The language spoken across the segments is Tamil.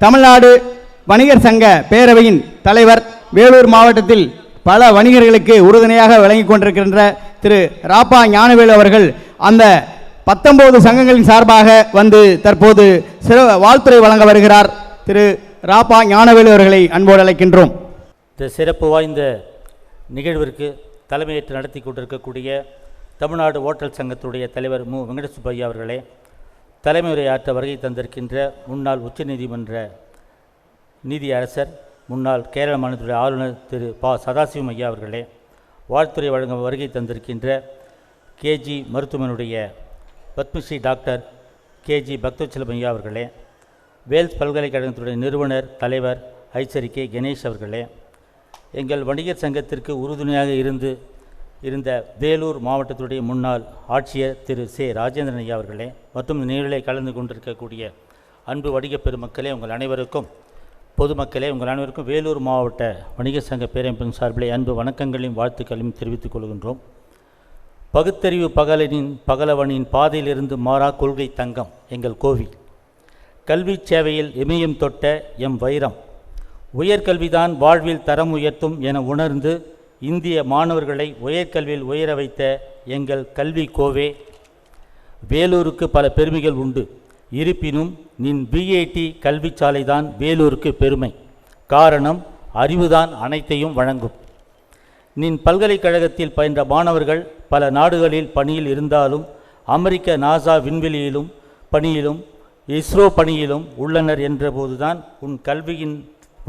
தமிழ்நாடு வணிகர் சங்க பேரவையின் தலைவர் வேலூர் மாவட்டத்தில் பல வணிகர்களுக்கு உறுதுணையாக விளங்கி கொண்டிருக்கின்ற திரு ராப்பா ஞானவேலு அவர்கள் அந்த பத்தொன்பது சங்கங்களின் சார்பாக வந்து தற்போது சிற வாழ்த்துறை வழங்க வருகிறார் திரு ராப்பா ஞானவேலு அவர்களை அன்போடு அழைக்கின்றோம். இந்த சிறப்பு வாய்ந்த நிகழ்விற்கு தலைமையேற்று நடத்தி கொண்டிருக்கக்கூடிய தமிழ்நாடு ஓட்டல் சங்கத்துடைய தலைவர் மு. வெங்கடசுப்பையா அவர்களே தலைமை உரையாற்ற வருகை தந்திருக்கின்ற முன்னாள் உச்சநீதிமன்ற நீதி அரசர் முன்னாள் கேரள மாநிலத்துடைய ஆளுநர் திரு ப. சதாசிவம் ஐயா அவர்களே வாழ்த்துறை வழங்க வருகை தந்திருக்கின்ற KG மருத்துவமனுடைய Padma Shri doctor K G Bhaktavatsalam ஐயா அவர்களே வேல்ஸ் பல்கலைக்கழகத்துடைய நிறுவனர் தலைவர் ஐச்சரிக்கை கணேஷ் அவர்களே எங்கள் வணிகர் சங்கத்திற்கு உறுதுணையாக இருந்து இருந்த வேலூர் மாவட்டத்துடைய முன்னாள் ஆட்சியர் திரு சே. ராஜேந்திரன் ஐயா அவர்களே மற்றும் இந்த கலந்து கொண்டிருக்கக்கூடிய அன்பு வணிக பெருமக்களே உங்கள் அனைவருக்கும் பொதுமக்களே உங்கள் அனைவருக்கும் வேலூர் மாவட்ட வணிக சங்க பேரமைப்பின் சார்பிலே அன்பு வணக்கங்களையும் வாழ்த்துக்களையும் தெரிவித்துக் கொள்கின்றோம். பகுத்தறிவு பகலனின் பகலவனின் பாதையிலிருந்து மாறா கொள்கை தங்கம் எங்கள் கோவில். கல்வி சேவையில் இமயம் தொட்ட எம் வைரம். உயர்கல்விதான் வாழ்வில் தரம் உயர்த்தும் என உணர்ந்து இந்திய மாணவர்களை உயர்கல்வியில் உயர வைத்த எங்கள் கல்வி கோவே வேலூருக்கு பல பெருமைகள் உண்டு. இருப்பினும் நின் பிஐடி கல்விச்சாலைதான் வேலூருக்கு பெருமை. காரணம் அறிவுதான் அனைத்தையும் வழங்கும். நின் பல்கலைக்கழகத்தில் பயின்ற மாணவர்கள் பல நாடுகளில் பணியில் இருந்தாலும் அமெரிக்க நாசா விண்வெளியிலும் பணியிலும் இஸ்ரோ பணியிலும் உள்ளனர் என்றபோதுதான் உன் கல்வியின்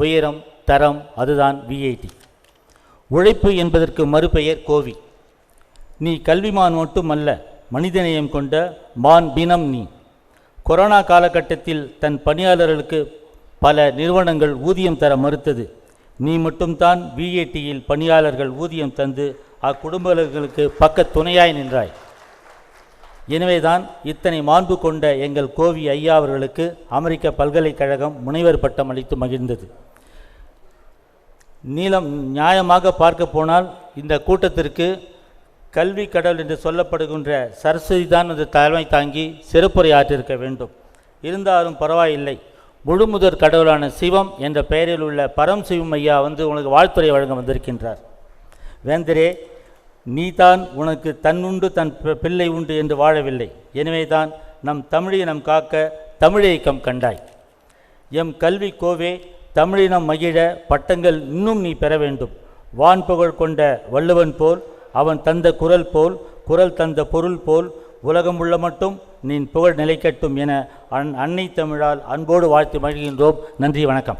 உயரம் தரம் அதுதான் விஐடி உழைப்பு என்பதற்கு மறுபெயர் கோவி. நீ கல்விமான் மட்டுமல்ல மனிதநேயம் கொண்ட மான் பினம் நீ. கொரோனா காலகட்டத்தில் தன் பணியாளர்களுக்கு பல நிறுவனங்கள் ஊதியம் தர மறுத்தது. நீ மட்டும்தான் விஏடியில் பணியாளர்கள் ஊதியம் தந்து அக்குடும்பங்களுக்கு பக்க துணையாய் நின்றாய். எனவேதான் இத்தனை மாண்பு கொண்ட எங்கள் கோவி ஐயா அவர்களுக்கு அமெரிக்க பல்கலைக்கழகம் முனைவர் பட்டம் அளித்து மகிழ்ந்தது. நீளம் நியாயமாக பார்க்க போனால் இந்த கூட்டத்திற்கு கல்வி கடவுள் என்று சொல்லப்படுகின்ற சரஸ்வதி தான் அந்த தலைமை தாங்கி சிறப்புரை ஆற்றிருக்க வேண்டும். இருந்தாலும் பரவாயில்லை. முழுமுதற் கடவுளான சிவம் என்ற பெயரில் உள்ள பரம் சிவம் ஐயா வந்து உனக்கு வாழ்த்துறை வழங்க வந்திருக்கின்றார். வேந்தரே நீதான் உனக்கு தன் உண்டு தன் பி- பிள்ளை உண்டு என்று வாழவில்லை. எனவே தான் நம் தமிழினம் காக்க தமிழியக்கம் கண்டாய். எம் கல்வி கோவே தமிழினம் மகிழ பட்டங்கள் இன்னும் நீ பெற வேண்டும். வான் புகழ் கொண்ட வள்ளுவன் போல் அவன் தந்த குரல் போல் குரல் தந்த பொருள் போல் உலகம் உள்ள மட்டும் நீ புகழ் நிலைக்கட்டும் என அன் அன்னை தமிழால் அன்போடு வாழ்த்து மகிழ்கின்றோம். நன்றி வணக்கம்.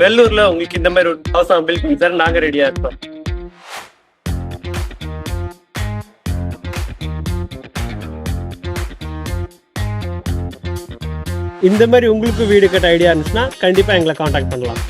வெள்ளூர்ல உங்களுக்கு இந்த மாதிரி ஒரு ஹவுஸ் பில் பண்ணி சார் நாங்க ரெடியா இருக்கோம் இந்த மாதிரி உங்களுக்கு வீடு கட்ட ஐடியா இருந்துச்சுன்னா கண்டிப்பா எங்களை காண்டாக்ட் பண்ணலாம்.